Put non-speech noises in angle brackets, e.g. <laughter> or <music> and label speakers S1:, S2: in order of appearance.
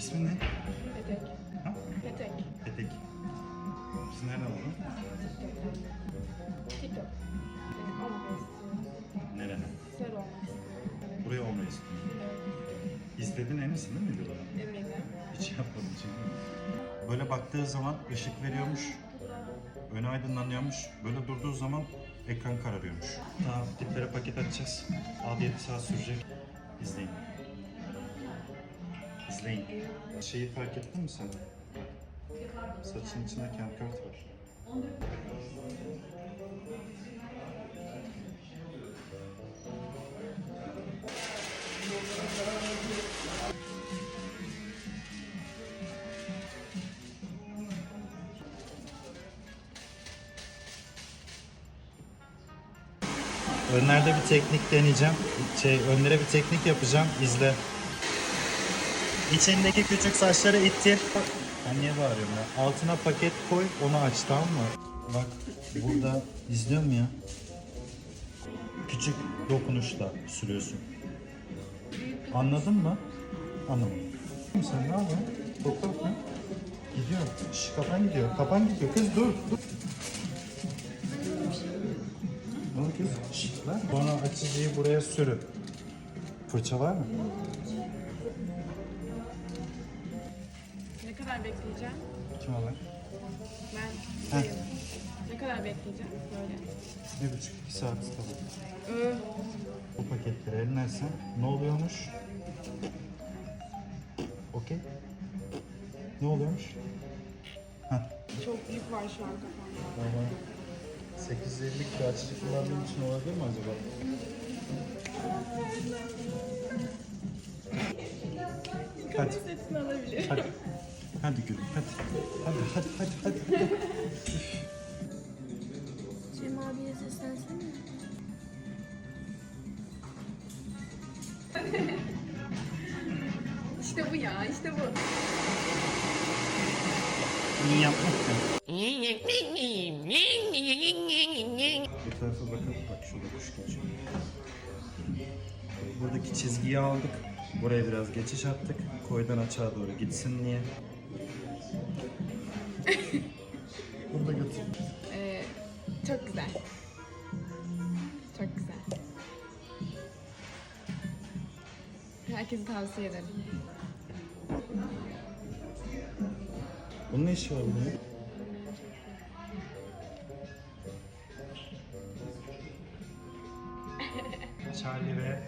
S1: İsmin ne?
S2: Petek.
S1: Ha?
S2: Petek.
S1: Petek. Biz nereden buldun?
S2: TikTok. Benim olmak istiyorum.
S1: Nereden?
S2: Olmak istiyorum.
S1: Buraya olmayı istiyorum. İzledin eminsin değil mi videoları?
S2: Eminim.
S1: Hiç yapmadım çünkü. Böyle baktığı zaman ışık veriyormuş. Önü aydınlanıyormuş. Böyle durduğu zaman ekran kararıyormuş. Daha diplere paket açacağız. 6-7 saat sürecek. İzleyin. İzleyin. Şeyi fark ettin mi sen? Saçın içinde kent kart var. Önlerde bir teknik deneyeceğim. Şey, önlere bir teknik yapacağım. İzle. İçindeki küçük saçları ittir. Ben niye bağırıyorum ya? Altına paket koy, onu aç tamam mı? Bak burada izliyor mu ya? Küçük dokunuşla sürüyorsun. Anladın mı? Anlamadım. Sen ne yapıyorsun? Doktor mu? Gidiyor. Şş, kapan gidiyor. Kapan gidiyor. Kız dur. dur. Oldu kız? Şş, lan. Sonra açıcıyı buraya sürün. Fırça var mı?
S2: Kadar bekleyeceğim?
S1: Kim alır?
S2: Ben şeyim. Ne kadar bekleyeceğim? Böyle.
S1: Bir buçuk iki saat tabii.
S2: Öh.
S1: Bu paketleri eline alsan ne oluyormuş? Okey. Ne oluyormuş? Heh.
S2: Çok yük var şu an kafamda.
S1: Valla 850'lik bir açıcı kullandığım için olabilir mi acaba? Hadi.
S2: Setini alabilir.
S1: Hadi. Gülüm hadi. Hadi hadi hadi hadi. hadi.
S3: Cem abiye seslensene. <laughs>
S2: İşte bu ya, işte bu.
S1: İyi yapmak ya. Bu tarafa bakın. Bak şurada kuş geçiyor. Buradaki çizgiyi aldık. Buraya biraz geçiş attık. Koydan açığa doğru gitsin diye. Bunu da götür.
S2: Ee, çok güzel. Çok güzel. Herkese tavsiye ederim.
S1: Bunun ne işi var bunun? Charlie ve